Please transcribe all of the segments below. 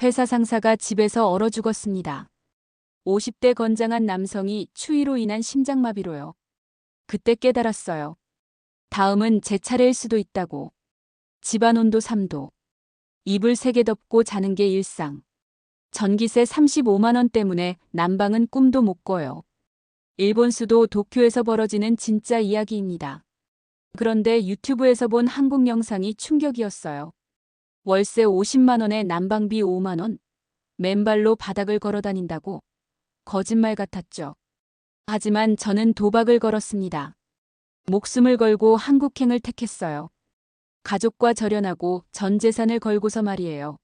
회사 상사가 집에서 얼어 죽었습니다. 50대 건장한 남성이 추위로 인한 심장마비로요. 그때 깨달았어요. 다음은 제 차례일 수도 있다고. 집안 온도 3도. 이불 3개 덮고 자는 게 일상. 전기세 35만원 때문에 난방은 꿈도 못 꿔요. 일본 수도 도쿄에서 벌어지는 진짜 이야기입니다. 그런데 유튜브에서 본 한국 영상이 충격이었어요. 월세 50만원에 난방비 5만원. 맨발로 바닥을 걸어 다닌다고. 거짓말 같았죠. 하지만 저는 도박을 걸었습니다. 목숨을 걸고 한국행을 택했어요. 가족과 절연하고 전 재산을 걸고서 말이에요.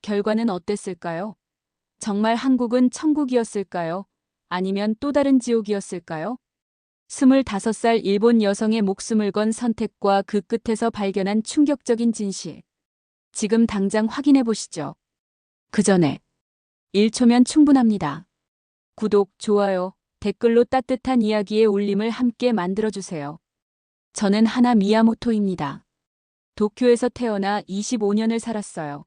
결과는 어땠을까요? 정말 한국은 천국이었을까요? 아니면 또 다른 지옥이었을까요? 25살 일본 여성의 목숨을 건 선택과 그 끝에서 발견한 충격적인 진실. 지금 당장 확인해 보시죠. 그 전에 1초면 충분합니다. 구독, 좋아요, 댓글로 따뜻한 이야기의 울림을 함께 만들어주세요. 저는 하나 미야모토입니다. 도쿄에서 태어나 25년을 살았어요.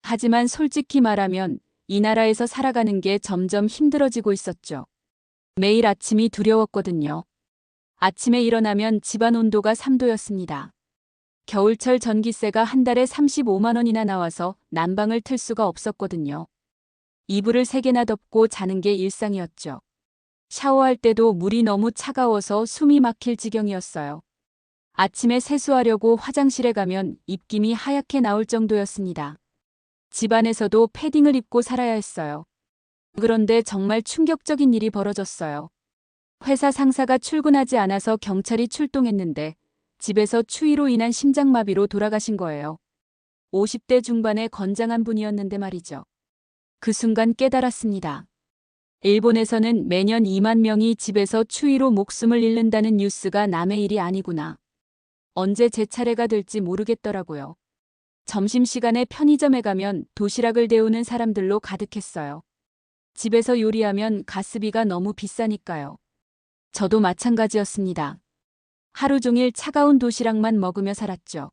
하지만 솔직히 말하면 이 나라에서 살아가는 게 점점 힘들어지고 있었죠. 매일 아침이 두려웠거든요. 아침에 일어나면 집안 온도가 3도였습니다. 겨울철 전기세가 한 달에 35만 원이나 나와서 난방을 틀 수가 없었거든요. 이불을 3개나 덮고 자는 게 일상이었죠. 샤워할 때도 물이 너무 차가워서 숨이 막힐 지경이었어요. 아침에 세수하려고 화장실에 가면 입김이 하얗게 나올 정도였습니다. 집안에서도 패딩을 입고 살아야 했어요. 그런데 정말 충격적인 일이 벌어졌어요. 회사 상사가 출근하지 않아서 경찰이 출동했는데 집에서 추위로 인한 심장마비로 돌아가신 거예요. 50대 중반의 건장한 분이었는데 말이죠. 그 순간 깨달았습니다. 일본에서는 매년 2만 명이 집에서 추위로 목숨을 잃는다는 뉴스가 남의 일이 아니구나. 언제 제 차례가 될지 모르겠더라고요. 점심시간에 편의점에 가면 도시락을 데우는 사람들로 가득했어요. 집에서 요리하면 가스비가 너무 비싸니까요. 저도 마찬가지였습니다. 하루 종일 차가운 도시락만 먹으며 살았죠.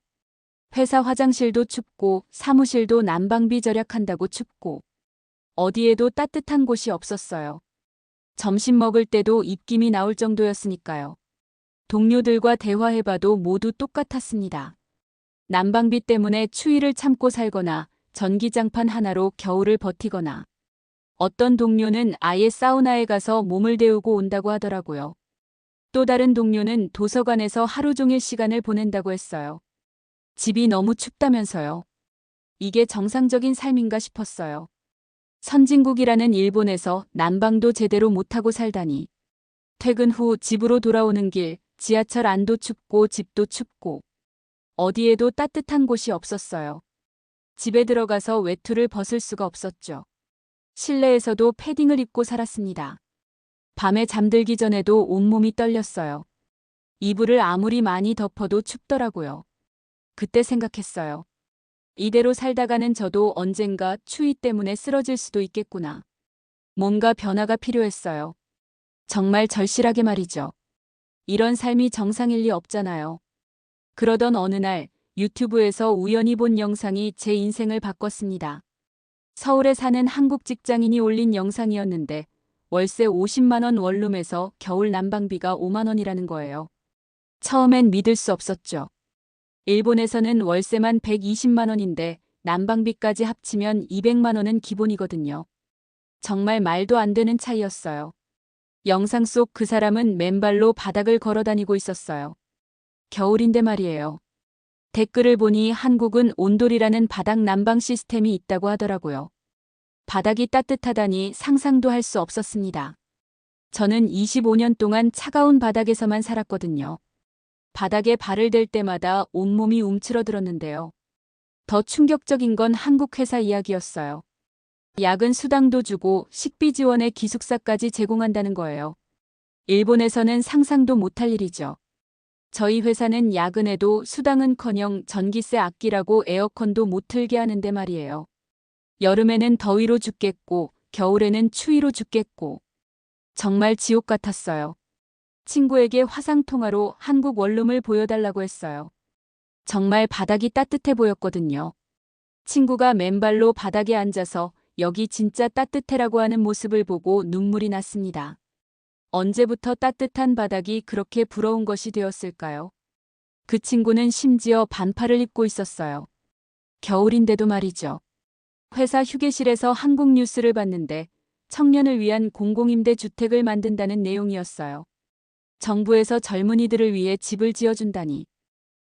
회사 화장실도 춥고 사무실도 난방비 절약한다고 춥고 어디에도 따뜻한 곳이 없었어요. 점심 먹을 때도 입김이 나올 정도였으니까요. 동료들과 대화해봐도 모두 똑같았습니다. 난방비 때문에 추위를 참고 살거나 전기장판 하나로 겨울을 버티거나 어떤 동료는 아예 사우나에 가서 몸을 데우고 온다고 하더라고요. 또 다른 동료는 도서관에서 하루 종일 시간을 보낸다고 했어요. 집이 너무 춥다면서요. 이게 정상적인 삶인가 싶었어요. 선진국이라는 일본에서 난방도 제대로 못하고 살다니. 퇴근 후 집으로 돌아오는 길, 지하철 안도 춥고 집도 춥고. 어디에도 따뜻한 곳이 없었어요. 집에 들어가서 외투를 벗을 수가 없었죠. 실내에서도 패딩을 입고 살았습니다. 밤에 잠들기 전에도 온몸이 떨렸어요. 이불을 아무리 많이 덮어도 춥더라고요. 그때 생각했어요. 이대로 살다가는 저도 언젠가 추위 때문에 쓰러질 수도 있겠구나. 뭔가 변화가 필요했어요. 정말 절실하게 말이죠. 이런 삶이 정상일 리 없잖아요. 그러던 어느 날 유튜브에서 우연히 본 영상이 제 인생을 바꿨습니다. 서울에 사는 한국 직장인이 올린 영상이었는데 월세 50만원 원룸에서 겨울 난방비가 5만원이라는 거예요. 처음엔 믿을 수 없었죠. 일본에서는 월세만 120만원인데 난방비까지 합치면 200만원은 기본이거든요. 정말 말도 안 되는 차이였어요. 영상 속 그 사람은 맨발로 바닥을 걸어 다니고 있었어요. 겨울인데 말이에요. 댓글을 보니 한국은 온돌이라는 바닥 난방 시스템이 있다고 하더라고요. 바닥이 따뜻하다니 상상도 할 수 없었습니다. 저는 25년 동안 차가운 바닥에서만 살았거든요. 바닥에 발을 댈 때마다 온몸이 움츠러들었는데요. 더 충격적인 건 한국 회사 이야기였어요. 야근 수당도 주고 식비 지원에 기숙사까지 제공한다는 거예요. 일본에서는 상상도 못할 일이죠. 저희 회사는 야근에도 수당은커녕 전기세 아끼라고 에어컨도 못 틀게 하는데 말이에요. 여름에는 더위로 죽겠고 겨울에는 추위로 죽겠고 정말 지옥 같았어요. 친구에게 화상통화로 한국 원룸을 보여달라고 했어요. 정말 바닥이 따뜻해 보였거든요. 친구가 맨발로 바닥에 앉아서 여기 진짜 따뜻해라고 하는 모습을 보고 눈물이 났습니다. 언제부터 따뜻한 바닥이 그렇게 부러운 것이 되었을까요? 그 친구는 심지어 반팔을 입고 있었어요. 겨울인데도 말이죠. 회사 휴게실에서 한국 뉴스를 봤는데 청년을 위한 공공임대 주택을 만든다는 내용이었어요. 정부에서 젊은이들을 위해 집을 지어준다니.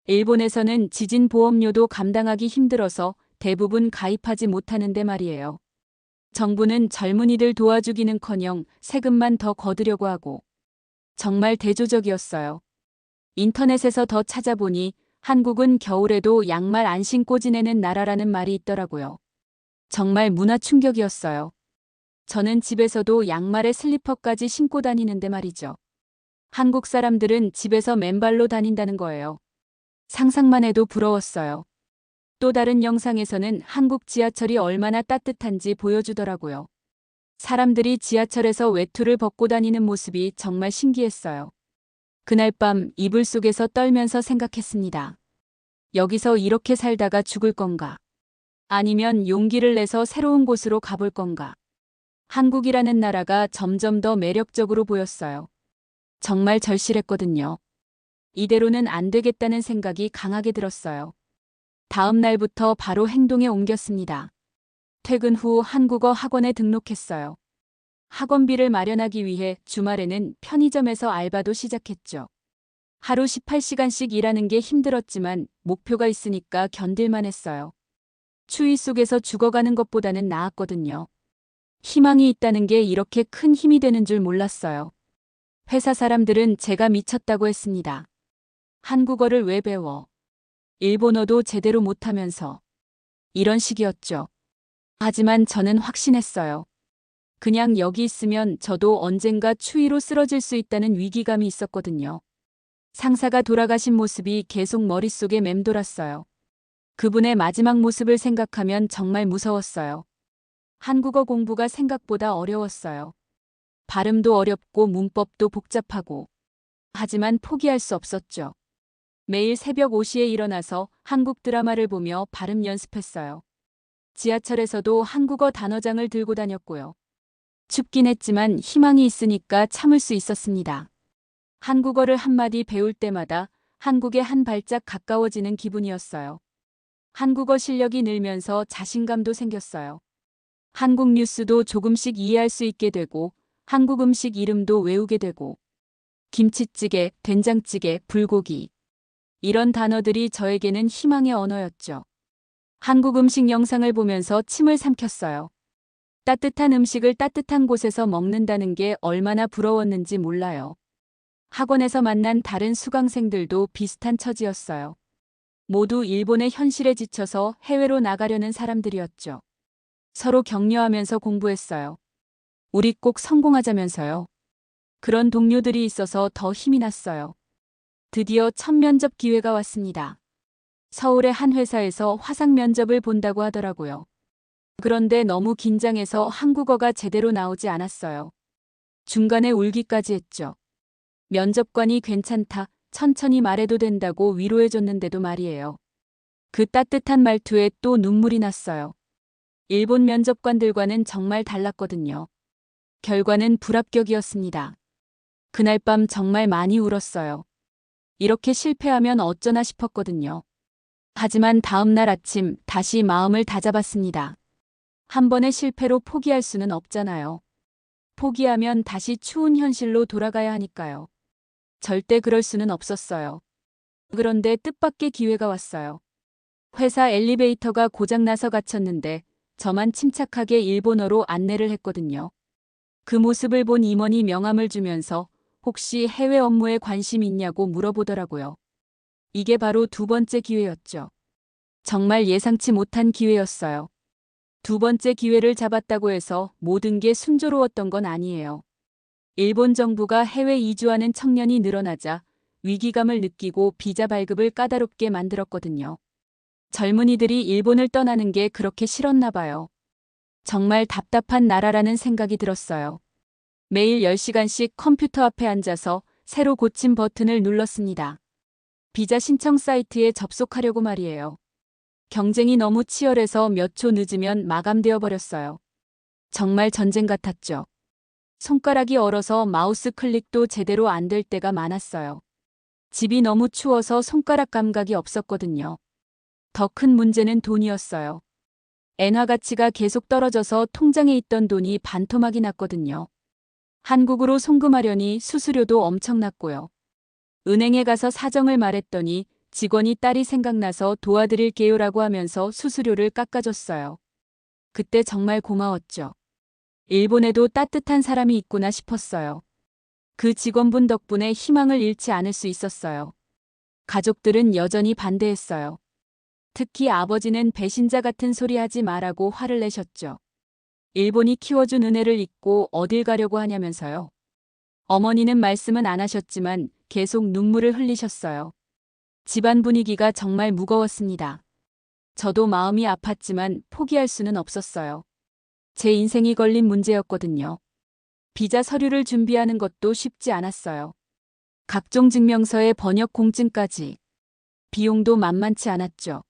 일본에서는 지진 보험료도 감당하기 힘들어서 대부분 가입하지 못하는데 말이에요. 정부는 젊은이들 도와주기는 커녕 세금만 더 거두려고 하고. 정말 대조적이었어요. 인터넷에서 더 찾아보니 한국은 겨울에도 양말 안 신고 지내는 나라라는 말이 있더라고요. 정말 문화 충격이었어요. 저는 집에서도 양말에 슬리퍼까지 신고 다니는데 말이죠. 한국 사람들은 집에서 맨발로 다닌다는 거예요. 상상만 해도 부러웠어요. 또 다른 영상에서는 한국 지하철이 얼마나 따뜻한지 보여주더라고요. 사람들이 지하철에서 외투를 벗고 다니는 모습이 정말 신기했어요. 그날 밤 이불 속에서 떨면서 생각했습니다. 여기서 이렇게 살다가 죽을 건가? 아니면 용기를 내서 새로운 곳으로 가볼 건가? 한국이라는 나라가 점점 더 매력적으로 보였어요. 정말 절실했거든요. 이대로는 안 되겠다는 생각이 강하게 들었어요. 다음 날부터 바로 행동에 옮겼습니다. 퇴근 후 한국어 학원에 등록했어요. 학원비를 마련하기 위해 주말에는 편의점에서 알바도 시작했죠. 하루 18시간씩 일하는 게 힘들었지만 목표가 있으니까 견딜만 했어요. 추위 속에서 죽어가는 것보다는 나았거든요. 희망이 있다는 게 이렇게 큰 힘이 되는 줄 몰랐어요. 회사 사람들은 제가 미쳤다고 했습니다. 한국어를 왜 배워? 일본어도 제대로 못하면서. 이런 식이었죠. 하지만 저는 확신했어요. 그냥 여기 있으면 저도 언젠가 추위로 쓰러질 수 있다는 위기감이 있었거든요. 상사가 돌아가신 모습이 계속 머릿속에 맴돌았어요. 그분의 마지막 모습을 생각하면 정말 무서웠어요. 한국어 공부가 생각보다 어려웠어요. 발음도 어렵고 문법도 복잡하고. 하지만 포기할 수 없었죠. 매일 새벽 5시에 일어나서 한국 드라마를 보며 발음 연습했어요. 지하철에서도 한국어 단어장을 들고 다녔고요. 춥긴 했지만 희망이 있으니까 참을 수 있었습니다. 한국어를 한마디 배울 때마다 한국에 한 발짝 가까워지는 기분이었어요. 한국어 실력이 늘면서 자신감도 생겼어요. 한국 뉴스도 조금씩 이해할 수 있게 되고 한국 음식 이름도 외우게 되고 김치찌개, 된장찌개, 불고기 이런 단어들이 저에게는 희망의 언어였죠. 한국 음식 영상을 보면서 침을 삼켰어요. 따뜻한 음식을 따뜻한 곳에서 먹는다는 게 얼마나 부러웠는지 몰라요. 학원에서 만난 다른 수강생들도 비슷한 처지였어요. 모두 일본의 현실에 지쳐서 해외로 나가려는 사람들이었죠. 서로 격려하면서 공부했어요. 우리 꼭 성공하자면서요. 그런 동료들이 있어서 더 힘이 났어요. 드디어 첫 면접 기회가 왔습니다. 서울의 한 회사에서 화상 면접을 본다고 하더라고요. 그런데 너무 긴장해서 한국어가 제대로 나오지 않았어요. 중간에 울기까지 했죠. 면접관이 괜찮다, 천천히 말해도 된다고 위로해줬는데도 말이에요. 그 따뜻한 말투에 또 눈물이 났어요. 일본 면접관들과는 정말 달랐거든요. 결과는 불합격이었습니다. 그날 밤 정말 많이 울었어요. 이렇게 실패하면 어쩌나 싶었거든요. 하지만 다음 날 아침 다시 마음을 다잡았습니다. 한 번의 실패로 포기할 수는 없잖아요. 포기하면 다시 추운 현실로 돌아가야 하니까요. 절대 그럴 수는 없었어요. 그런데 뜻밖의 기회가 왔어요. 회사 엘리베이터가 고장나서 갇혔는데 저만 침착하게 일본어로 안내를 했거든요. 그 모습을 본 임원이 명함을 주면서 혹시 해외 업무에 관심 있냐고 물어보더라고요. 이게 바로 두 번째 기회였죠. 정말 예상치 못한 기회였어요. 두 번째 기회를 잡았다고 해서 모든 게 순조로웠던 건 아니에요. 일본 정부가 해외 이주하는 청년이 늘어나자 위기감을 느끼고 비자 발급을 까다롭게 만들었거든요. 젊은이들이 일본을 떠나는 게 그렇게 싫었나 봐요. 정말 답답한 나라라는 생각이 들었어요. 매일 10시간씩 컴퓨터 앞에 앉아서 새로 고친 버튼을 눌렀습니다. 비자 신청 사이트에 접속하려고 말이에요. 경쟁이 너무 치열해서 몇 초 늦으면 마감되어 버렸어요. 정말 전쟁 같았죠. 손가락이 얼어서 마우스 클릭도 제대로 안 될 때가 많았어요. 집이 너무 추워서 손가락 감각이 없었거든요. 더 큰 문제는 돈이었어요. 엔화 가치가 계속 떨어져서 통장에 있던 돈이 반토막이 났거든요. 한국으로 송금하려니 수수료도 엄청났고요. 은행에 가서 사정을 말했더니 직원이 딸이 생각나서 도와드릴게요라고 하면서 수수료를 깎아줬어요. 그때 정말 고마웠죠. 일본에도 따뜻한 사람이 있구나 싶었어요. 그 직원분 덕분에 희망을 잃지 않을 수 있었어요. 가족들은 여전히 반대했어요. 특히 아버지는 배신자 같은 소리 하지 말라고 화를 내셨죠. 일본이 키워준 은혜를 잊고 어딜 가려고 하냐면서요. 어머니는 말씀은 안 하셨지만 계속 눈물을 흘리셨어요. 집안 분위기가 정말 무거웠습니다. 저도 마음이 아팠지만 포기할 수는 없었어요. 제 인생이 걸린 문제였거든요. 비자 서류를 준비하는 것도 쉽지 않았어요. 각종 증명서의 번역 공증까지. 비용도 만만치 않았죠.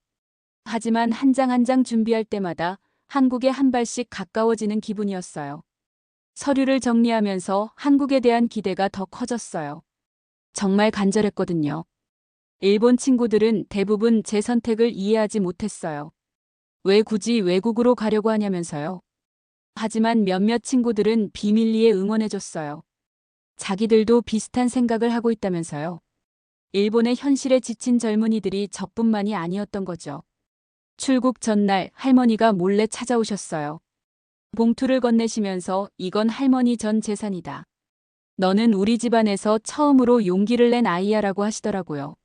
하지만 한 장 한 장 준비할 때마다 한국에 한 발씩 가까워지는 기분이었어요. 서류를 정리하면서 한국에 대한 기대가 더 커졌어요. 정말 간절했거든요. 일본 친구들은 대부분 제 선택을 이해하지 못했어요. 왜 굳이 외국으로 가려고 하냐면서요. 하지만 몇몇 친구들은 비밀리에 응원해줬어요. 자기들도 비슷한 생각을 하고 있다면서요. 일본의 현실에 지친 젊은이들이 저뿐만이 아니었던 거죠. 출국 전날 할머니가 몰래 찾아오셨어요. 봉투를 건네시면서 이건 할머니 전 재산이다. 너는 우리 집안에서 처음으로 용기를 낸 아이야라고 하시더라고요.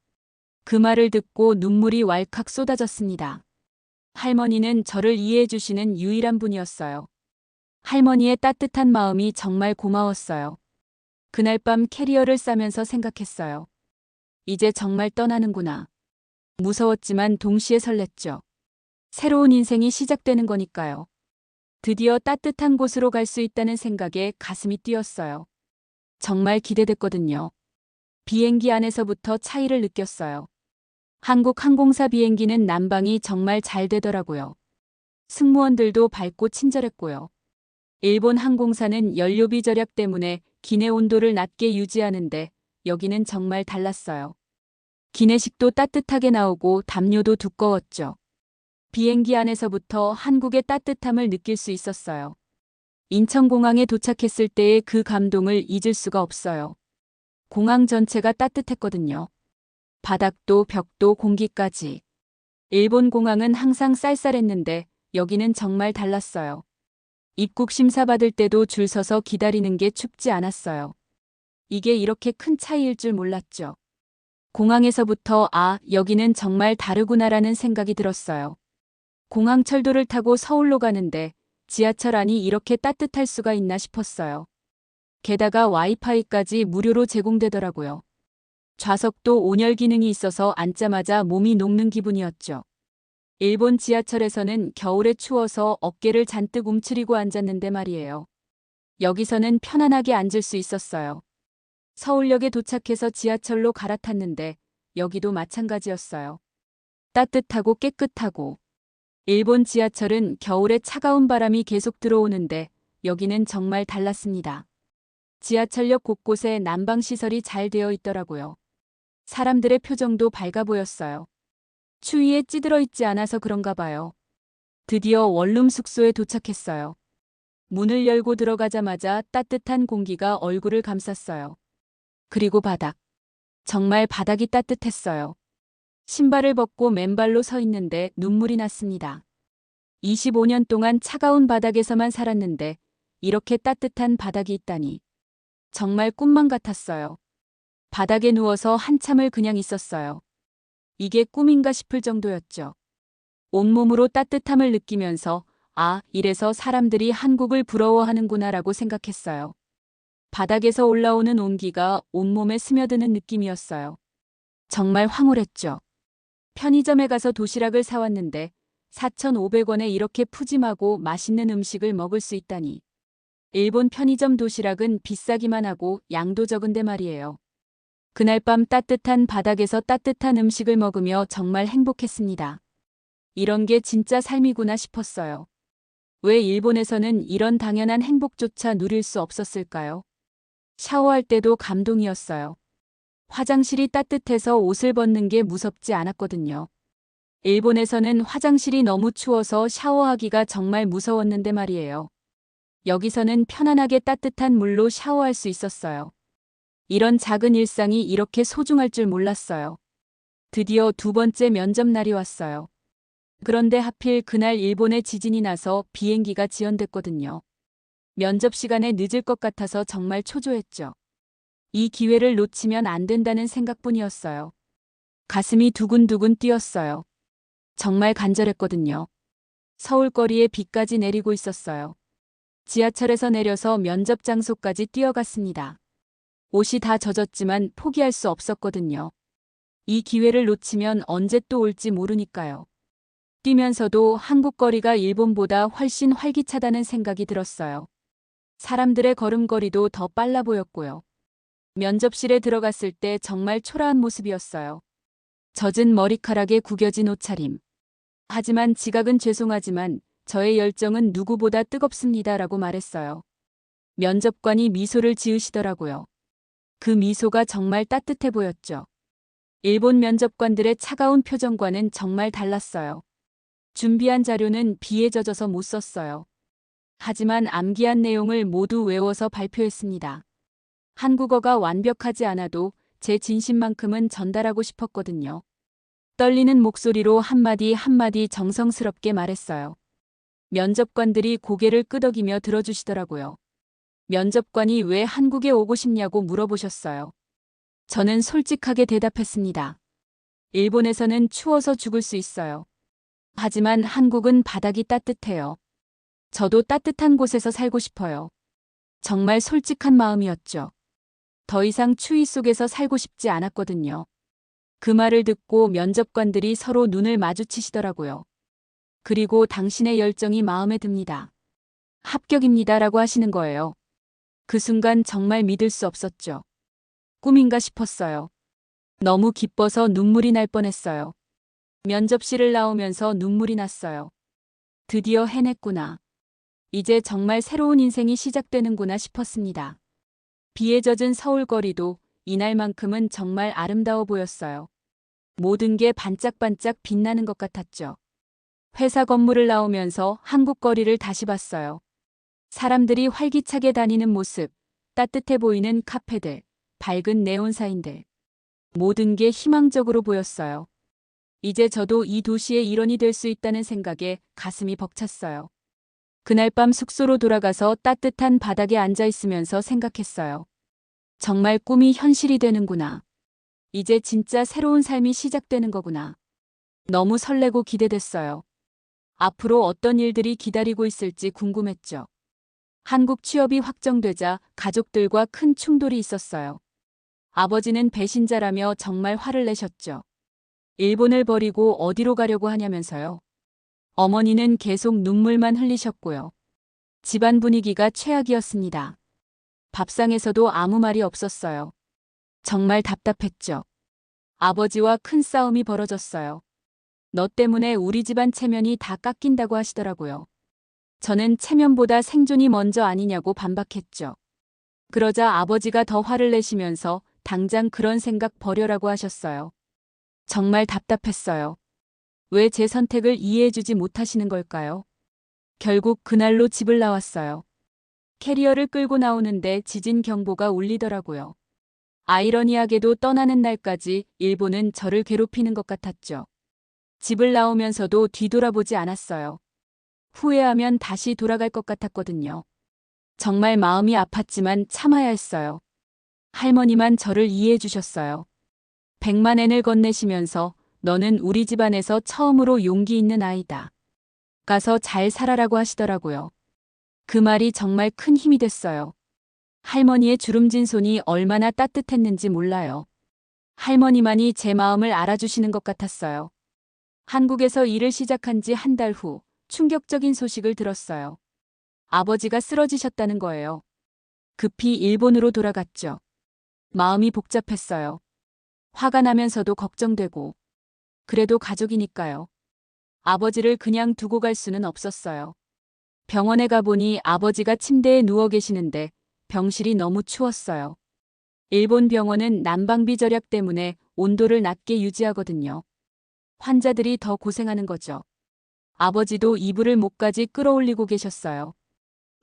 그 말을 듣고 눈물이 왈칵 쏟아졌습니다. 할머니는 저를 이해해 주시는 유일한 분이었어요. 할머니의 따뜻한 마음이 정말 고마웠어요. 그날 밤 캐리어를 싸면서 생각했어요. 이제 정말 떠나는구나. 무서웠지만 동시에 설렜죠. 새로운 인생이 시작되는 거니까요. 드디어 따뜻한 곳으로 갈 수 있다는 생각에 가슴이 뛰었어요. 정말 기대됐거든요. 비행기 안에서부터 차이를 느꼈어요. 한국 항공사 비행기는 난방이 정말 잘 되더라고요. 승무원들도 밝고 친절했고요. 일본 항공사는 연료비 절약 때문에 기내 온도를 낮게 유지하는데 여기는 정말 달랐어요. 기내식도 따뜻하게 나오고 담요도 두꺼웠죠. 비행기 안에서부터 한국의 따뜻함을 느낄 수 있었어요. 인천공항에 도착했을 때의 그 감동을 잊을 수가 없어요. 공항 전체가 따뜻했거든요. 바닥도 벽도 공기까지. 일본 공항은 항상 쌀쌀했는데 여기는 정말 달랐어요. 입국 심사 받을 때도 줄 서서 기다리는 게 춥지 않았어요. 이게 이렇게 큰 차이일 줄 몰랐죠. 공항에서부터 아, 여기는 정말 다르구나라는 생각이 들었어요. 공항 철도를 타고 서울로 가는데 지하철 안이 이렇게 따뜻할 수가 있나 싶었어요. 게다가 와이파이까지 무료로 제공되더라고요. 좌석도 온열 기능이 있어서 앉자마자 몸이 녹는 기분이었죠. 일본 지하철에서는 겨울에 추워서 어깨를 잔뜩 움츠리고 앉았는데 말이에요. 여기서는 편안하게 앉을 수 있었어요. 서울역에 도착해서 지하철로 갈아탔는데 여기도 마찬가지였어요. 따뜻하고 깨끗하고. 일본 지하철은 겨울에 차가운 바람이 계속 들어오는데 여기는 정말 달랐습니다. 지하철역 곳곳에 난방시설이 잘 되어 있더라고요. 사람들의 표정도 밝아 보였어요. 추위에 찌들어 있지 않아서 그런가 봐요. 드디어 원룸 숙소에 도착했어요. 문을 열고 들어가자마자 따뜻한 공기가 얼굴을 감쌌어요. 그리고 바닥. 정말 바닥이 따뜻했어요. 신발을 벗고 맨발로 서 있는데 눈물이 났습니다. 25년 동안 차가운 바닥에서만 살았는데 이렇게 따뜻한 바닥이 있다니. 정말 꿈만 같았어요. 바닥에 누워서 한참을 그냥 있었어요. 이게 꿈인가 싶을 정도였죠. 온몸으로 따뜻함을 느끼면서 아, 이래서 사람들이 한국을 부러워하는구나 라고 생각했어요. 바닥에서 올라오는 온기가 온몸에 스며드는 느낌이었어요. 정말 황홀했죠. 편의점에 가서 도시락을 사왔는데 4,500원에 이렇게 푸짐하고 맛있는 음식을 먹을 수 있다니. 일본 편의점 도시락은 비싸기만 하고 양도 적은데 말이에요. 그날 밤 따뜻한 바닥에서 따뜻한 음식을 먹으며 정말 행복했습니다. 이런 게 진짜 삶이구나 싶었어요. 왜 일본에서는 이런 당연한 행복조차 누릴 수 없었을까요? 샤워할 때도 감동이었어요. 화장실이 따뜻해서 옷을 벗는 게 무섭지 않았거든요. 일본에서는 화장실이 너무 추워서 샤워하기가 정말 무서웠는데 말이에요. 여기서는 편안하게 따뜻한 물로 샤워할 수 있었어요. 이런 작은 일상이 이렇게 소중할 줄 몰랐어요. 드디어 두 번째 면접 날이 왔어요. 그런데 하필 그날 일본에 지진이 나서 비행기가 지연됐거든요. 면접 시간에 늦을 것 같아서 정말 초조했죠. 이 기회를 놓치면 안 된다는 생각뿐이었어요. 가슴이 두근두근 뛰었어요. 정말 간절했거든요. 서울 거리에 비까지 내리고 있었어요. 지하철에서 내려서 면접 장소까지 뛰어갔습니다. 옷이 다 젖었지만 포기할 수 없었거든요. 이 기회를 놓치면 언제 또 올지 모르니까요. 뛰면서도 한국 거리가 일본보다 훨씬 활기차다는 생각이 들었어요. 사람들의 걸음걸이도 더 빨라 보였고요. 면접실에 들어갔을 때 정말 초라한 모습이었어요. 젖은 머리카락에 구겨진 옷차림. 하지만 지각은 죄송하지만 저의 열정은 누구보다 뜨겁습니다라고 말했어요. 면접관이 미소를 지으시더라고요. 그 미소가 정말 따뜻해 보였죠. 일본 면접관들의 차가운 표정과는 정말 달랐어요. 준비한 자료는 비에 젖어서 못 썼어요. 하지만 암기한 내용을 모두 외워서 발표했습니다. 한국어가 완벽하지 않아도 제 진심만큼은 전달하고 싶었거든요. 떨리는 목소리로 한마디 한마디 정성스럽게 말했어요. 면접관들이 고개를 끄덕이며 들어주시더라고요. 면접관이 왜 한국에 오고 싶냐고 물어보셨어요. 저는 솔직하게 대답했습니다. 일본에서는 추워서 죽을 수 있어요. 하지만 한국은 바닥이 따뜻해요. 저도 따뜻한 곳에서 살고 싶어요. 정말 솔직한 마음이었죠. 더 이상 추위 속에서 살고 싶지 않았거든요. 그 말을 듣고 면접관들이 서로 눈을 마주치시더라고요. 그리고 당신의 열정이 마음에 듭니다. 합격입니다라고 하시는 거예요. 그 순간 정말 믿을 수 없었죠. 꿈인가 싶었어요. 너무 기뻐서 눈물이 날 뻔했어요. 면접실을 나오면서 눈물이 났어요. 드디어 해냈구나. 이제 정말 새로운 인생이 시작되는구나 싶었습니다. 비에 젖은 서울 거리도 이날만큼은 정말 아름다워 보였어요. 모든 게 반짝반짝 빛나는 것 같았죠. 회사 건물을 나오면서 한국 거리를 다시 봤어요. 사람들이 활기차게 다니는 모습, 따뜻해 보이는 카페들, 밝은 네온사인들. 모든 게 희망적으로 보였어요. 이제 저도 이 도시의 일원이 될 수 있다는 생각에 가슴이 벅찼어요. 그날 밤 숙소로 돌아가서 따뜻한 바닥에 앉아 있으면서 생각했어요. 정말 꿈이 현실이 되는구나. 이제 진짜 새로운 삶이 시작되는 거구나. 너무 설레고 기대됐어요. 앞으로 어떤 일들이 기다리고 있을지 궁금했죠. 한국 취업이 확정되자 가족들과 큰 충돌이 있었어요. 아버지는 배신자라며 정말 화를 내셨죠. 일본을 버리고 어디로 가려고 하냐면서요. 어머니는 계속 눈물만 흘리셨고요. 집안 분위기가 최악이었습니다. 밥상에서도 아무 말이 없었어요. 정말 답답했죠. 아버지와 큰 싸움이 벌어졌어요. 너 때문에 우리 집안 체면이 다 깎인다고 하시더라고요. 저는 체면보다 생존이 먼저 아니냐고 반박했죠. 그러자 아버지가 더 화를 내시면서 당장 그런 생각 버려라고 하셨어요. 정말 답답했어요. 왜 제 선택을 이해해주지 못하시는 걸까요? 결국 그날로 집을 나왔어요. 캐리어를 끌고 나오는데 지진 경보가 울리더라고요. 아이러니하게도 떠나는 날까지 일본은 저를 괴롭히는 것 같았죠. 집을 나오면서도 뒤돌아보지 않았어요. 후회하면 다시 돌아갈 것 같았거든요. 정말 마음이 아팠지만 참아야 했어요. 할머니만 저를 이해해 주셨어요. 백만 엔을 건네시면서 너는 우리 집안에서 처음으로 용기 있는 아이다. 가서 잘 살아라고 하시더라고요. 그 말이 정말 큰 힘이 됐어요. 할머니의 주름진 손이 얼마나 따뜻했는지 몰라요. 할머니만이 제 마음을 알아주시는 것 같았어요. 한국에서 일을 시작한 지 한 달 후 충격적인 소식을 들었어요. 아버지가 쓰러지셨다는 거예요. 급히 일본으로 돌아갔죠. 마음이 복잡했어요. 화가 나면서도 걱정되고. 그래도 가족이니까요. 아버지를 그냥 두고 갈 수는 없었어요. 병원에 가보니 아버지가 침대에 누워 계시는데 병실이 너무 추웠어요. 일본 병원은 난방비 절약 때문에 온도를 낮게 유지하거든요. 환자들이 더 고생하는 거죠. 아버지도 이불을 목까지 끌어올리고 계셨어요.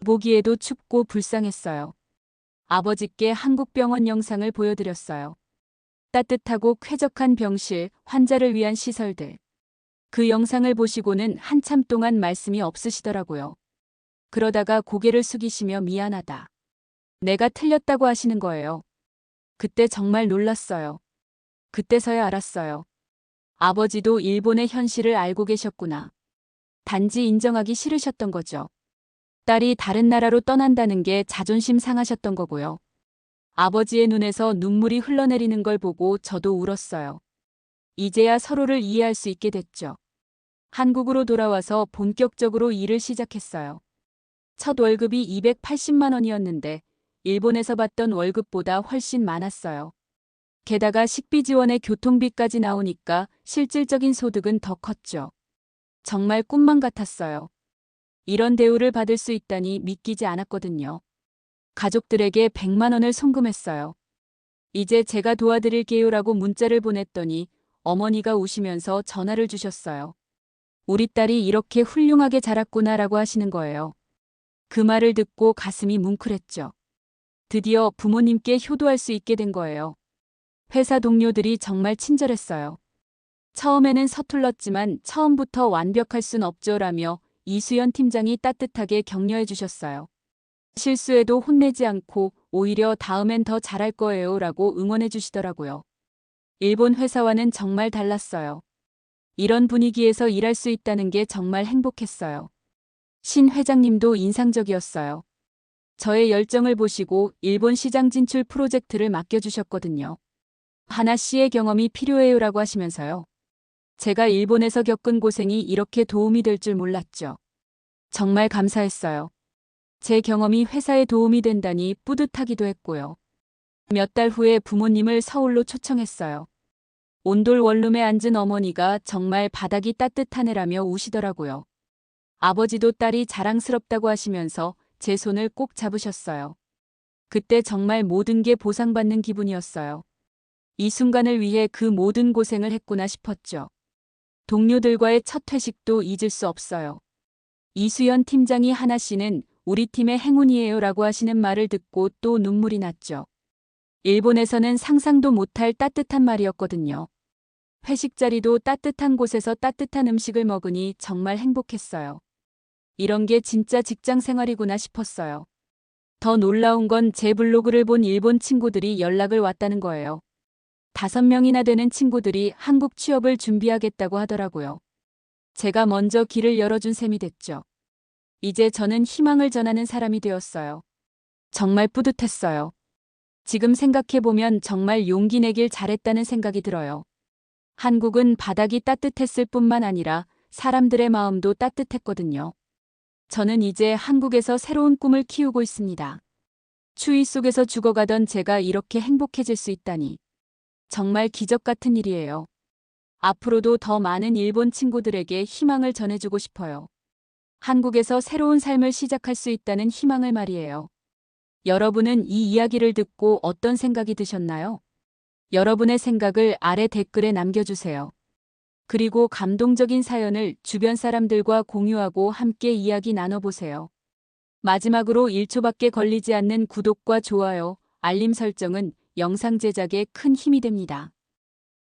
보기에도 춥고 불쌍했어요. 아버지께 한국병원 영상을 보여드렸어요. 따뜻하고 쾌적한 병실, 환자를 위한 시설들. 그 영상을 보시고는 한참 동안 말씀이 없으시더라고요. 그러다가 고개를 숙이시며 미안하다. 내가 틀렸다고 하시는 거예요. 그때 정말 놀랐어요. 그때서야 알았어요. 아버지도 일본의 현실을 알고 계셨구나. 단지 인정하기 싫으셨던 거죠. 딸이 다른 나라로 떠난다는 게 자존심 상하셨던 거고요. 아버지의 눈에서 눈물이 흘러내리는 걸 보고 저도 울었어요. 이제야 서로를 이해할 수 있게 됐죠. 한국으로 돌아와서 본격적으로 일을 시작했어요. 첫 월급이 280만 원이었는데 일본에서 받던 월급보다 훨씬 많았어요. 게다가 식비 지원에 교통비까지 나오니까 실질적인 소득은 더 컸죠. 정말 꿈만 같았어요. 이런 대우를 받을 수 있다니 믿기지 않았거든요. 가족들에게 100만 원을 송금했어요. 이제 제가 도와드릴게요라고 문자를 보냈더니 어머니가 우시면서 전화를 주셨어요. 우리 딸이 이렇게 훌륭하게 자랐구나라고 하시는 거예요. 그 말을 듣고 가슴이 뭉클했죠. 드디어 부모님께 효도할 수 있게 된 거예요. 회사 동료들이 정말 친절했어요. 처음에는 서툴렀지만 처음부터 완벽할 순 없죠라며 이수연 팀장이 따뜻하게 격려해 주셨어요. 실수해도 혼내지 않고 오히려 다음엔 더 잘할 거예요 라고 응원해 주시더라고요. 일본 회사와는 정말 달랐어요. 이런 분위기에서 일할 수 있다는 게 정말 행복했어요. 신 회장님도 인상적이었어요. 저의 열정을 보시고 일본 시장 진출 프로젝트를 맡겨주셨거든요. 하나 씨의 경험이 필요해요라고 하시면서요. 제가 일본에서 겪은 고생이 이렇게 도움이 될 줄 몰랐죠. 정말 감사했어요. 제 경험이 회사에 도움이 된다니 뿌듯하기도 했고요. 몇 달 후에 부모님을 서울로 초청했어요. 온돌 원룸에 앉은 어머니가 정말 바닥이 따뜻하네라며 우시더라고요. 아버지도 딸이 자랑스럽다고 하시면서 제 손을 꼭 잡으셨어요. 그때 정말 모든 게 보상받는 기분이었어요. 이 순간을 위해 그 모든 고생을 했구나 싶었죠. 동료들과의 첫 회식도 잊을 수 없어요. 이수연 팀장이 하나 씨는 우리 팀의 행운이에요 라고 하시는 말을 듣고 또 눈물이 났죠. 일본에서는 상상도 못할 따뜻한 말이었거든요. 회식 자리도 따뜻한 곳에서 따뜻한 음식을 먹으니 정말 행복했어요. 이런 게 진짜 직장 생활이구나 싶었어요. 더 놀라운 건 제 블로그를 본 일본 친구들이 연락을 왔다는 거예요. 다섯 명이나 되는 친구들이 한국 취업을 준비하겠다고 하더라고요. 제가 먼저 길을 열어준 셈이 됐죠. 이제 저는 희망을 전하는 사람이 되었어요. 정말 뿌듯했어요. 지금 생각해보면 정말 용기 내길 잘했다는 생각이 들어요. 한국은 바닥이 따뜻했을 뿐만 아니라 사람들의 마음도 따뜻했거든요. 저는 이제 한국에서 새로운 꿈을 키우고 있습니다. 추위 속에서 죽어가던 제가 이렇게 행복해질 수 있다니. 정말 기적 같은 일이에요. 앞으로도 더 많은 일본 친구들에게 희망을 전해주고 싶어요. 한국에서 새로운 삶을 시작할 수 있다는 희망을 말이에요. 여러분은 이 이야기를 듣고 어떤 생각이 드셨나요? 여러분의 생각을 아래 댓글에 남겨주세요. 그리고 감동적인 사연을 주변 사람들과 공유하고 함께 이야기 나눠보세요. 마지막으로 1초밖에 걸리지 않는 구독과 좋아요, 알림 설정은 영상 제작에 큰 힘이 됩니다.